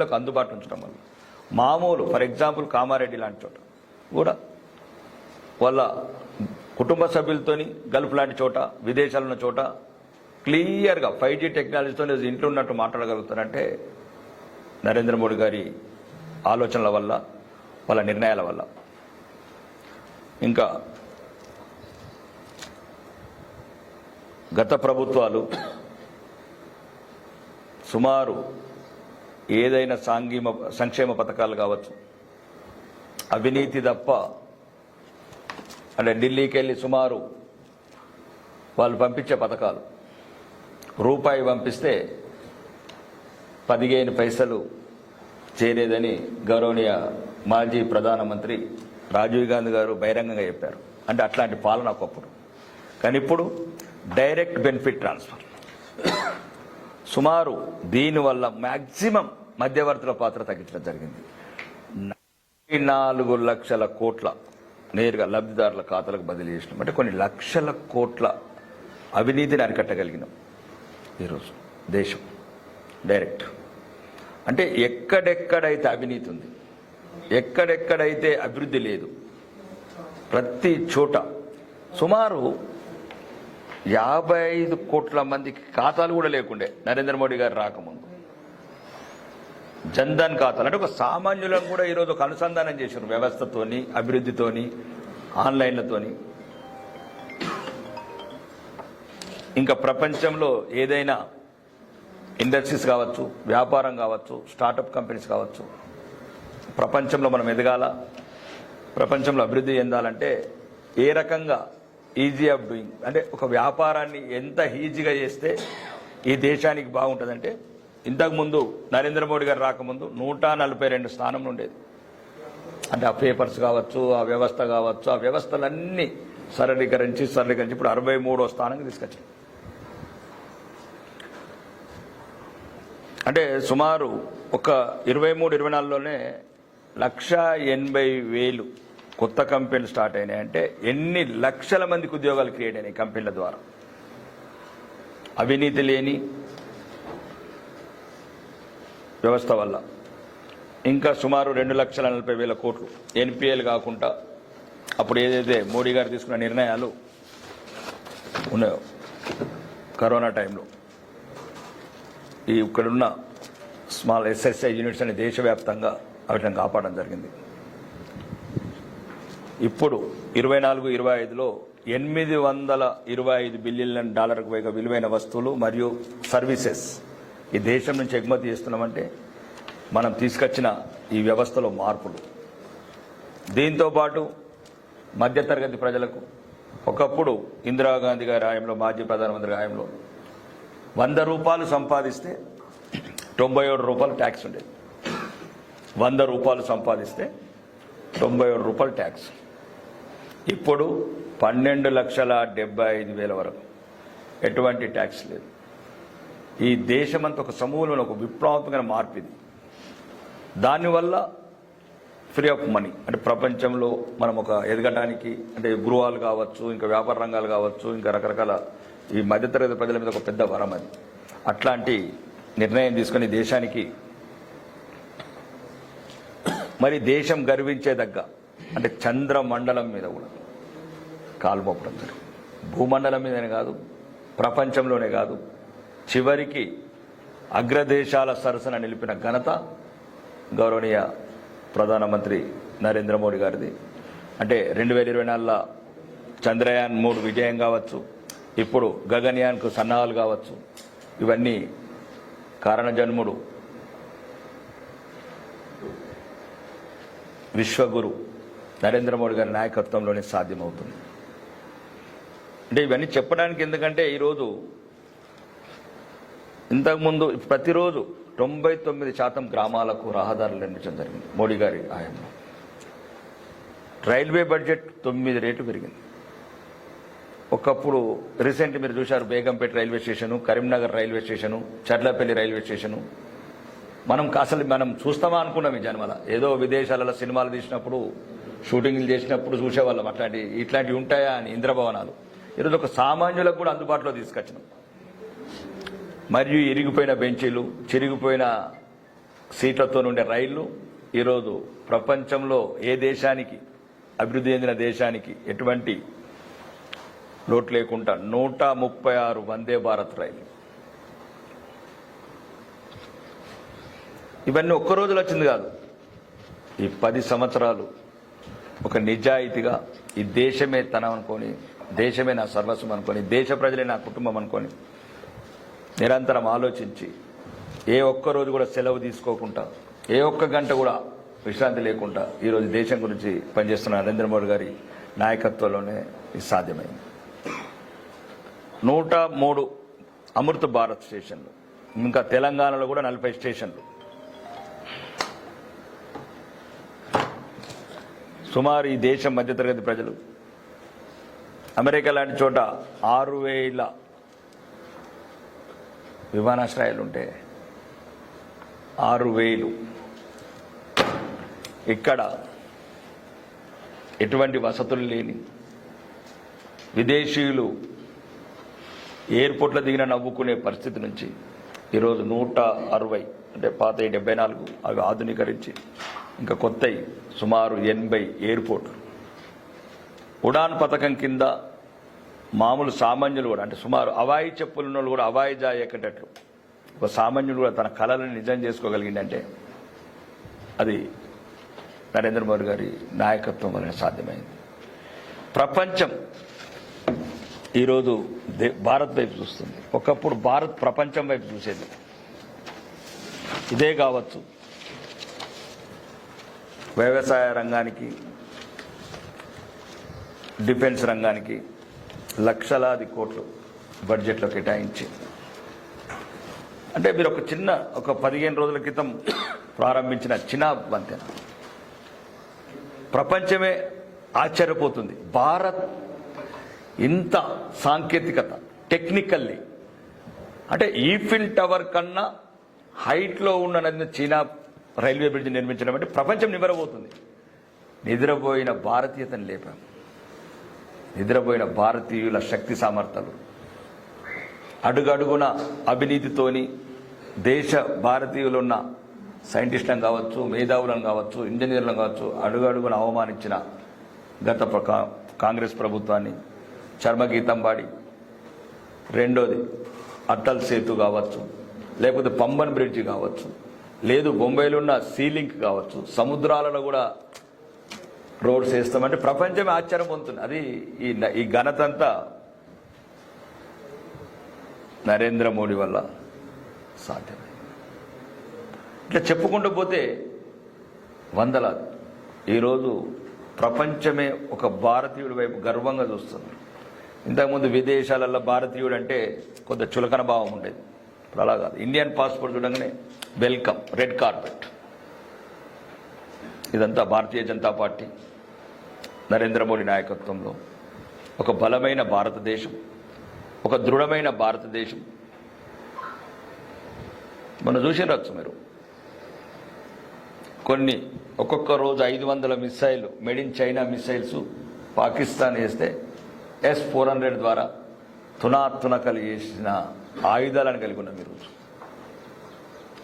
లకు అందుబాటులో ఉంచడం వల్ల. మామూలు ఫర్ ఎగ్జాంపుల్ కామారెడ్డి లాంటి చోట కూడా వాళ్ళ కుటుంబ సభ్యులతోని గల్ఫ్ లాంటి చోట విదేశాలు ఉన్న చోట క్లియర్గా ఫైవ్ జీ టెక్నాలజీతో ఇంట్లో ఉన్నట్టు మాట్లాడగలుగుతారంటే నరేంద్ర మోడీ గారి ఆలోచనల వల్ల వాళ్ళ నిర్ణయాల వల్ల. ఇంకా గత ప్రభుత్వాలు సుమారు ఏదైనా సాంఘీమ సంక్షేమ పథకాలు కావచ్చు. అవినీతి తప్ప అంటే ఢిల్లీకి వెళ్ళి సుమారు వాళ్ళు పంపించే పథకాలు. రూపాయి పంపిస్తే పదిహేను పైసలు చేరేదని గౌరవనీయ మాజీ ప్రధానమంత్రి రాజీవ్ గాంధీ గారు బహిరంగంగా చెప్పారు. అంటే అట్లాంటి పాలన ఒకప్పుడు. కానీ ఇప్పుడు డైరెక్ట్ బెనిఫిట్ ట్రాన్స్ఫర్. సుమారు దీనివల్ల మ్యాక్సిమం మధ్యవర్తుల పాత్ర తగ్గించడం జరిగింది. నలభై నాలుగు లక్షల కోట్ల నేరుగా లబ్ధిదారుల ఖాతాలకు బదిలీ చేసినాం. అంటే కొన్ని లక్షల కోట్ల అవినీతిని అరికట్టగలిగినాం ఈరోజు దేశం. డైరెక్ట్. అంటే ఎక్కడెక్కడైతే అవినీతి ఉంది ఎక్కడెక్కడైతే అభివృద్ధి లేదు ప్రతి చోట సుమారు యాభై ఐదు కోట్ల మందికి ఖాతాలు కూడా లేకుండే నరేంద్ర మోడీ గారు రాకముందు. జన్ధన్ ఖాతాలు. అంటే ఒక సామాన్యులను కూడా ఈరోజు ఒక అనుసంధానం చేశారు వ్యవస్థతోని అభివృద్ధితోని ఆన్లైన్లతోని. ఇంకా ప్రపంచంలో ఏదైనా ఇండస్ట్రీస్ కావచ్చు వ్యాపారం కావచ్చు స్టార్టప్ కంపెనీస్ కావచ్చు ప్రపంచంలో మనం ఎదగాల ప్రపంచంలో అభివృద్ధి చెందాలంటే ఏ రకంగా ఈజీ ఆఫ్ డూయింగ్ అంటే ఒక వ్యాపారాన్ని ఎంత ఈజీగా చేస్తే ఈ దేశానికి బాగుంటుందంటే ఇంతకుముందు నరేంద్ర మోడీ గారు రాకముందు నూట నలభై రెండు స్థానంలో ఉండేది. అంటే ఆ పేపర్స్ కావచ్చు ఆ వ్యవస్థ కావచ్చు ఆ వ్యవస్థలన్నీ సరళీకరించి సరళీకరించి ఇప్పుడు అరవై మూడో స్థానానికి తీసుకొచ్చాయి అంటే సుమారు ఒక ఇరవై మూడు ఇరవై నాలుగులోనే లక్ష ఎనభై వేలు కొత్త కంపెనీలు స్టార్ట్ అయినాయి అంటే ఎన్ని లక్షల మందికి ఉద్యోగాలు క్రియేట్ అయినాయి కంపెనీల ద్వారా. అవినీతి లేని వ్యవస్థ వల్ల. ఇంకా సుమారు రెండు లక్షల నలభై వేల కోట్లు ఎన్పిఎల్ కాకుండా అప్పుడు ఏదైతే మోడీ గారు తీసుకున్న నిర్ణయాలు ఉన్నాయో కరోనా టైంలో. ఈ ఇక్కడున్న స్మాల్ ఎస్ఎస్ఐ యూనిట్స్ అనే దేశవ్యాప్తంగా వాటిని కాపాడడం జరిగింది. ఇప్పుడు ఇరవై నాలుగు ఇరవై ఐదులో ఎనిమిది వందల ఇరవై ఐదు బిలియన్ డాలర్కు పైగా విలువైన వస్తువులు మరియు సర్వీసెస్ ఈ దేశం నుంచి ఎగుమతి చేస్తున్నామంటే మనం తీసుకొచ్చిన ఈ వ్యవస్థలో మార్పులు. దీంతో పాటు మధ్యతరగతి ప్రజలకు ఒకప్పుడు ఇందిరాగాంధీ గారి హయాంలో మాజీ ప్రధానమంత్రి హయాంలో వంద రూపాయలు సంపాదిస్తే తొంభై ఏడు రూపాయలు ట్యాక్స్ ఉండేది. వంద రూపాయలు సంపాదిస్తే తొంభై ఏడు రూపాయలు ట్యాక్స్. ఇప్పుడు పన్నెండు లక్షల డెబ్బై ఐదు వేల వరకు. ఎటువంటి ట్యాక్స్ లేదు. ఈ దేశమంతా ఒక సమూహంలో ఒక విప్లవాత్మకమైన మార్పు ఇది. దానివల్ల ఫ్రీ ఆఫ్ మనీ అంటే ప్రపంచంలో మనం ఒక ఎదగడానికి అంటే గృహాలు కావచ్చు ఇంకా వ్యాపార రంగాలు కావచ్చు ఇంకా రకరకాల ఈ మధ్యతరగతి ప్రజల మీద ఒక పెద్ద వరం అది. అట్లాంటి నిర్ణయం తీసుకుని దేశానికి మరి దేశం గర్వించేదగ్గ అంటే చంద్రమండలం మీద కూడా కాల్మోపడం జరిగింది. భూమండలం మీదనే కాదు ప్రపంచంలోనే కాదు చివరికి అగ్రదేశాల సరసన నిలిపిన ఘనత గౌరవనీయ ప్రధానమంత్రి నరేంద్ర మోడీ గారిది. అంటే రెండు వేల ఇరవై నాలుగులో చంద్రయాన్ మూడు విజయం కావచ్చు ఇప్పుడు గగన్యాన్కు సన్నాహాలు కావచ్చు ఇవన్నీ కారణజన్ముడు విశ్వగురు నరేంద్ర మోడీ గారి నాయకత్వంలోనే సాధ్యమవుతుంది. అంటే ఇవన్నీ చెప్పడానికి ఎందుకంటే ఈరోజు ఇంతకుముందు ప్రతిరోజు తొంభై తొమ్మిది శాతం గ్రామాలకు రహదారులు నిర్మించడం జరిగింది మోడీ గారి హయాంలో రైల్వే బడ్జెట్ తొమ్మిది రేటు పెరిగింది. ఒకప్పుడు రీసెంట్ మీరు చూశారు Begumpet railway station Karimnagar railway station Charlapalli railway station. మనం అసలు మనం చూస్తామా అనుకున్నాం ఈ జన్మల. ఏదో విదేశాలలో సినిమాలు తీసినప్పుడు షూటింగ్లు చేసినప్పుడు చూసేవాళ్ళం అట్లాంటి ఇట్లాంటివి ఉంటాయా అని ఇంద్రభవనాలు. ఈరోజు ఒక సామాన్యులకు కూడా అందుబాటులో తీసుకొచ్చినాం. మరియు ఇరిగిపోయిన బెంచీలు చిరిగిపోయిన సీట్లతో ఉండే రైళ్ళు ఈరోజు ప్రపంచంలో ఏ దేశానికి అభివృద్ధి చెందిన దేశానికి ఎటువంటి లోటు లేకుండా నూట ముప్పై ఆరు వందే భారత్ రైలు ఇవన్నీ ఒక్క రోజులో వచ్చింది కాదు ఈ పది సంవత్సరాలు ఒక నిజాయితీగా ఈ దేశమే తనం అనుకొని దేశమే నా సర్వస్వం అనుకొని దేశ ప్రజలే నా కుటుంబం అనుకొని నిరంతరం ఆలోచించి ఏ ఒక్క రోజు కూడా సెలవు తీసుకోకుండా ఏ ఒక్క గంట కూడా విశ్రాంతి లేకుండా ఈరోజు దేశం గురించి పనిచేస్తున్న నరేంద్ర మోడీ గారి నాయకత్వంలోనే ఇది సాధ్యమైంది. నూట మూడు అమృత భారత్ స్టేషన్లు ఇంకా తెలంగాణలో కూడా నలభై స్టేషన్లు. సుమారు ఈ దేశం మధ్యతరగతి ప్రజలు. అమెరికా లాంటి చోట ఆరు వేల విమానాశ్రయాలు ఉంటే ఆరు వేలు. ఇక్కడ ఎటువంటి వసతులు లేని విదేశీయులు ఎయిర్పోర్ట్లో దిగిన నవ్వుకునే పరిస్థితి నుంచి ఈరోజు నూట అరవై అంటే పాత డెబ్బై నాలుగు అవి ఆధునీకరించి ఇంకా కొత్త సుమారు ఎనభై ఎయిర్పోర్ట్లు ఉడాన్ పథకం కింద మామూలు సామాన్యులు కూడా అంటే సుమారు అవాయి చెప్పులు ఉన్న వాళ్ళు కూడా అవాయి జాయి ఎక్కేటట్లు ఒక సామాన్యుడు కూడా తన కళలను నిజం చేసుకోగలిగిందంటే అది నరేంద్ర మోడీ గారి నాయకత్వం వలన సాధ్యమైంది. ప్రపంచం ఈరోజు దే భారత్ వైపు చూస్తుంది. ఒకప్పుడు భారత్ ప్రపంచం వైపు చూసేది. ఇదే కావచ్చు. వ్యవసాయ రంగానికి డిఫెన్స్ రంగానికి లక్షలాది కోట్లు బడ్జెట్లో కేటాయించి. అంటే మీరు ఒక చిన్న ఒక పదిహేను రోజుల క్రితం ప్రారంభించిన చిన్న వంతెన. ప్రపంచమే ఆశ్చర్యపోతుంది. భారత్ ఇంత సాంకేతికత టెక్నికల్లీ. అంటే ఈఫిల్ టవర్ కన్నా హైట్లో ఉన్న నది రైల్వే బ్రిడ్జ్ నిర్మించడం అంటే ప్రపంచం నివ్వరబోతుంది. నిద్రపోయిన భారతీయతను లేపాం. నిద్రపోయిన భారతీయుల శక్తి సామర్థ్యాలు. అడుగడుగున అవినీతితోని దేశ భారతీయులున్న సైంటిస్టులను కావచ్చు మేధావులను కావచ్చు ఇంజనీర్లను కావచ్చు అడుగడుగున అవమానించిన గత కాంగ్రెస్ ప్రభుత్వాన్ని చర్మగీతం పాడి. రెండోది అటల్ సేతు కావచ్చు లేకపోతే పంబన్ బ్రిడ్జి కావచ్చు. లేదు బొంబాయిలో ఉన్న సీలింక్ కావచ్చు సముద్రాలలో కూడా రోడ్స్ వేస్తామంటే ప్రపంచమే ఆశ్చర్యం పొందుతుంది. అది ఈ ఈ ఘనత అంతా నరేంద్ర మోడీ వల్ల సాధ్యమే. ఇట్లా చెప్పుకుంటూ పోతే వందలాది ఈరోజు ప్రపంచమే ఒక భారతీయుడి వైపు గర్వంగా చూస్తుంది. ఇంతకుముందు విదేశాలలో భారతీయుడు అంటే కొంత చులకన భావం ఉండేది. ఇప్పుడు అలా కాదు. ఇండియన్ పాస్పోర్ట్ చూడగానే వెల్కమ్ రెడ్ కార్పెట్. ఇదంతా భారతీయ జనతా పార్టీ నరేంద్ర మోడీ నాయకత్వంలో ఒక బలమైన భారతదేశం ఒక దృఢమైన భారతదేశం. మనం చూసిరచ్చు మీరు? కొన్ని ఒక్కొక్క రోజు ఐదు వందల missile made in China missiles Pakistan వేస్తే ఎస్ ఫోర్ హండ్రెడ్ ద్వారా తునాతునకలు చేసిన ఆయుధాలను కలిగి ఉన్నాం ఈరోజు.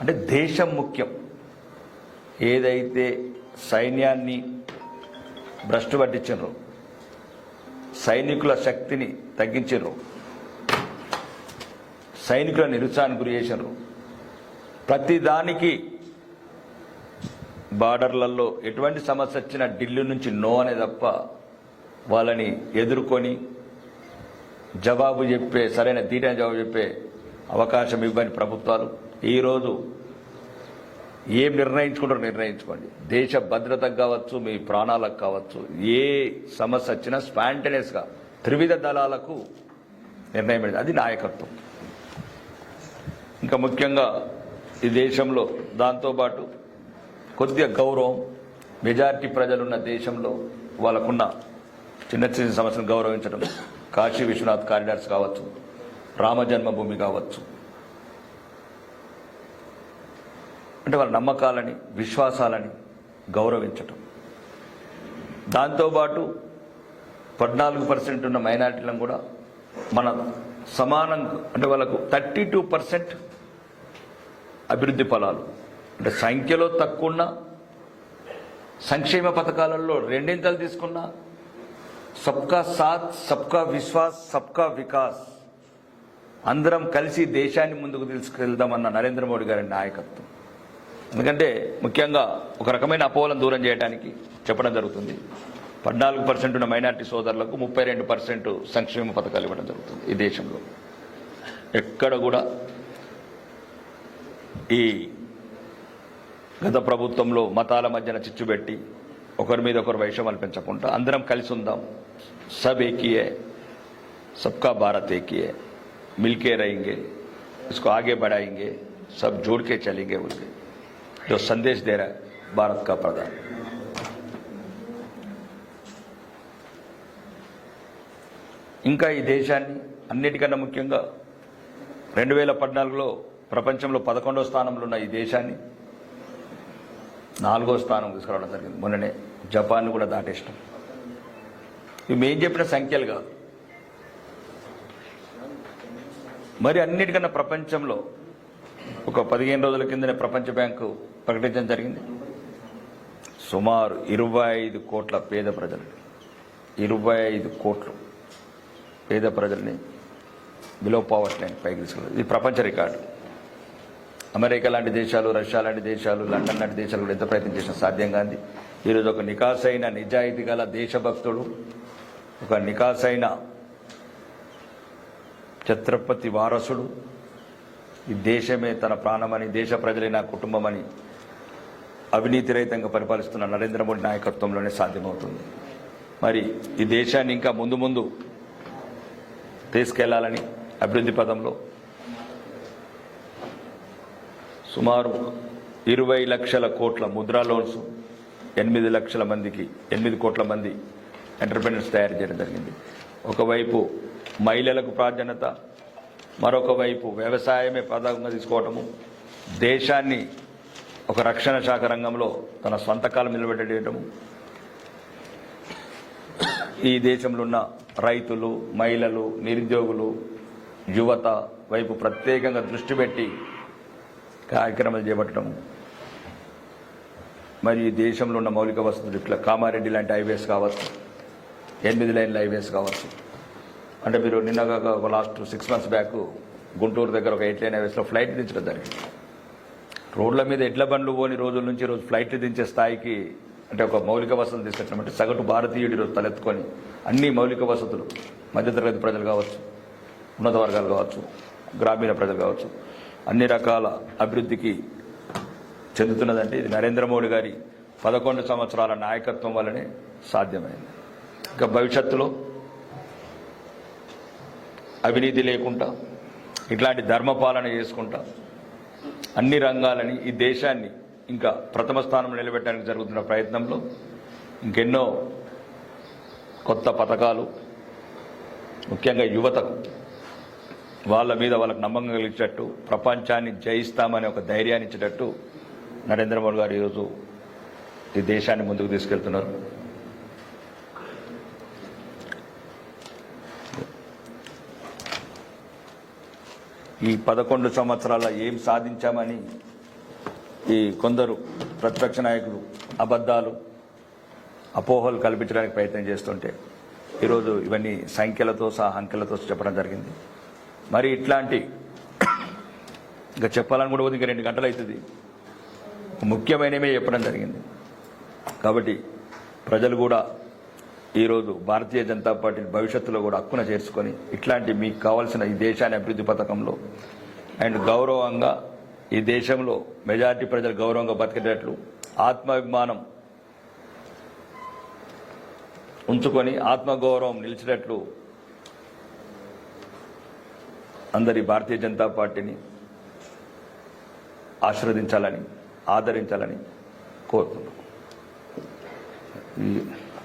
అంటే దేశం ముఖ్యం. ఏదైతే సైన్యాన్ని భ్రష్టు పట్టించరు సైనికుల శక్తిని తగ్గించరు సైనికుల నిరుత్సాహానికి గురి చేసినారు ప్రతిదానికి బార్డర్లలో ఎటువంటి సమస్య వచ్చినా ఢిల్లీ నుంచి నో అనే తప్ప వాళ్ళని ఎదుర్కొని జవాబు చెప్పే సరైన తీటైన జవాబు చెప్పే అవకాశం ఇవ్వని ప్రభుత్వాలు ఈరోజు ఏం నిర్ణయించుకుంటారో నిర్ణయించుకోండి. దేశ భద్రతకు కావచ్చు మీ ప్రాణాలకు కావచ్చు ఏ సమస్య వచ్చినా స్పాంటేనియస్గా త్రివిధ దళాలకు నిర్ణయం అది నాయకత్వం. ఇంకా ముఖ్యంగా ఈ దేశంలో దాంతోపాటు కొద్దిగా గౌరవం మెజారిటీ ప్రజలున్న దేశంలో వాళ్ళకున్న చిన్న చిన్న సమస్యను గౌరవించడం కాశీ విశ్వనాథ్ కారిడార్స్ కావచ్చు రామజన్మభూమి కావచ్చు. అంటే వాళ్ళ నమ్మకాలని విశ్వాసాలని గౌరవించటం. దాంతోపాటు పద్నాలుగు పర్సెంట్ ఉన్న మైనార్టీలను కూడా మన సమానం అంటే వాళ్ళకు థర్టీ టూ పర్సెంట్ అభివృద్ధి ఫలాలు. అంటే సంఖ్యలో తక్కువ సంక్షేమ పథకాలలో రెండింతలు తీసుకున్నా సబ్కా సాత్ సబ్కా విశ్వాస్ సబ్కా వికాస్. అందరం కలిసి దేశాన్ని ముందుకు తీసుకెళ్దామన్న నరేంద్ర మోడీ గారి నాయకత్వం. ఎందుకంటే ముఖ్యంగా ఒక రకమైన అపోహలను దూరం చేయడానికి చెప్పడం జరుగుతుంది. పద్నాలుగు పర్సెంట్ ఉన్న మైనార్టీ సోదరులకు ముప్పై రెండు పర్సెంట్ సంక్షేమ పథకాలు ఇవ్వడం జరుగుతుంది ఈ దేశంలో. ఎక్కడ కూడా ఈ గత ప్రభుత్వంలో మతాల మధ్యన చిచ్చు పెట్టి ఒకరి మీద ఒకరు వైషమ్యాలు పెంచకుండా అందరం కలిసి ఉందాం. సబ్ ఏకీయే सबका भारत एक ही है मिलके रहेंगे इसको आगे बढ़ाएंगे सब जोड़ के चलेंगे बोल के जो संदेश दे रहा है भारत का प्रधान ఇంకా ఈ దేశాన్ని అన్నిటికన్నా ముఖ్యంగా రెండు వేల పద్నాలుగులో ప్రపంచంలో పదకొండవ స్థానంలో ఉన్న ఈ దేశాన్ని నాలుగో స్థానం తీసుకురావడం జరిగింది మొన్ననే జపాన్ కూడా దాటేష్టం ఇవి ఏం చెప్పిన సంఖ్యలు కాదు. మరి అన్నిటికన్నా ప్రపంచంలో ఒక పదిహేను రోజుల కిందనే ప్రపంచ బ్యాంకు ప్రకటించడం జరిగింది. సుమారు ఇరవై ఐదు కోట్ల పేద ప్రజలు. ఇరవై ఐదు కోట్లు పేద ప్రజల్ని బిలో పావర్టీ లైన్ పైకి తీసుకెళ్ళారు. ఇది ప్రపంచ రికార్డు. అమెరికా లాంటి దేశాలు రష్యా లాంటి దేశాలు లండన్ లాంటి దేశాలు కూడా ఎంత ప్రయత్నం చేసినా సాధ్యం కాదు ఈరోజు ఒక నికాసైన నిజాయితీ గల దేశభక్తుడు ఒక నికాసైన ఛత్రపతి వారసుడు. ఈ దేశమే తన ప్రాణమని దేశ ప్రజలే నా కుటుంబమని అవినీతి రహితంగా పరిపాలిస్తున్న నరేంద్ర మోడీ నాయకత్వంలోనే సాధ్యమవుతుంది. మరి ఈ దేశాన్ని ఇంకా ముందు ముందు తీసుకెళ్ళాలని అభివృద్ధి పదంలో సుమారు ఇరవై లక్షల కోట్ల ముద్రా లోన్స్ ఎనిమిది లక్షల మందికి ఎనిమిది కోట్ల మంది ఎంటర్ప్రినర్స్ తయారు చేయడం జరిగింది. ఒకవైపు మహిళలకు ప్రాధాన్యత మరొక వైపు వ్యవసాయమే ప్రధానంగా తీసుకోవటము దేశాన్ని ఒక రక్షణ శాఖ రంగంలో తన సొంత కాలం నిలబెట్టడము ఈ దేశంలో ఉన్న రైతులు మహిళలు నిరుద్యోగులు యువత వైపు ప్రత్యేకంగా దృష్టి పెట్టి కార్యక్రమాలు చేపట్టడం మరి ఈ దేశంలో ఉన్న మౌలిక వసతులు ఇట్లా కామారెడ్డి లాంటి హైవేస్ కావచ్చు ఎనిమిది లైన్ల హైవేస్ కావచ్చు? అంటే మీరు నిన్నగా ఒక last six months back Guntur దగ్గర ఒక ఎయిట్ లైన్ హైవేస్లో ఫ్లైట్ దించడం జరిగింది. రోడ్ల మీద ఎడ్ల బండ్లు పోని రోజుల నుంచి రోజు ఫ్లైట్లు దించే స్థాయికి అంటే ఒక మౌలిక వసతులు తీసుకొచ్చడం సగటు భారతీయుడి రోజు తలెత్తుకొని అన్ని మౌలిక వసతులు మధ్యతరగతి ప్రజలు కావచ్చు ఉన్నత వర్గాలు కావచ్చు గ్రామీణ ప్రజలు కావచ్చు అన్ని రకాల అభివృద్ధికి చెందుతున్నదంటే ఇది నరేంద్ర మోడీ గారి పదకొండు సంవత్సరాల నాయకత్వం వల్లనే సాధ్యమైంది. ఇంకా భవిష్యత్తులో అవినీతి లేకుండా ఇట్లాంటి ధర్మపాలన చేసుకుంటా అన్ని రంగాలని ఈ దేశాన్ని ఇంకా ప్రథమ స్థానంలో నిలబెట్టడానికి జరుగుతున్న ప్రయత్నంలో ఇంకెన్నో కొత్త పథకాలు ముఖ్యంగా యువతకు వాళ్ళ మీద వాళ్ళకు నమ్మకం కలిగేటట్టు ప్రపంచాన్ని జయిస్తామనే ఒక ధైర్యాన్ని ఇచ్చేటట్టు నరేంద్ర మోడీ గారు ఈరోజు ఈ దేశాన్ని ముందుకు తీసుకెళ్తున్నారు. ఈ పదకొండు సంవత్సరాల ఏం సాధించామని ఈ కొందరు ప్రతిపక్ష నాయకులు అబద్ధాలు అపోహలు కల్పించడానికి ప్రయత్నం చేస్తుంటే ఈరోజు ఇవన్నీ సంఖ్యలతో సహా అంకెలతో చెప్పడం జరిగింది. మరి ఇట్లాంటి ఇంకా చెప్పాలని కూడా ఇంకా రెండు గంటలు అవుతుంది. ముఖ్యమైనవే చెప్పడం జరిగింది. కాబట్టి ప్రజలు కూడా ఈరోజు భారతీయ జనతా పార్టీ భవిష్యత్తులో కూడా హక్కున చేర్చుకొని ఇట్లాంటి మీకు కావాల్సిన ఈ దేశాన్ని అభివృద్ధి పథకంలో అండ్ గౌరవంగా ఈ దేశంలో మెజారిటీ ప్రజలు గౌరవంగా బతికేటట్లు ఆత్మాభిమానం ఉంచుకొని ఆత్మగౌరవం నిలిచినట్లు అందరి భారతీయ జనతా పార్టీని ఆశీర్వదించాలని ఆదరించాలని కోరుతున్నాను ఈ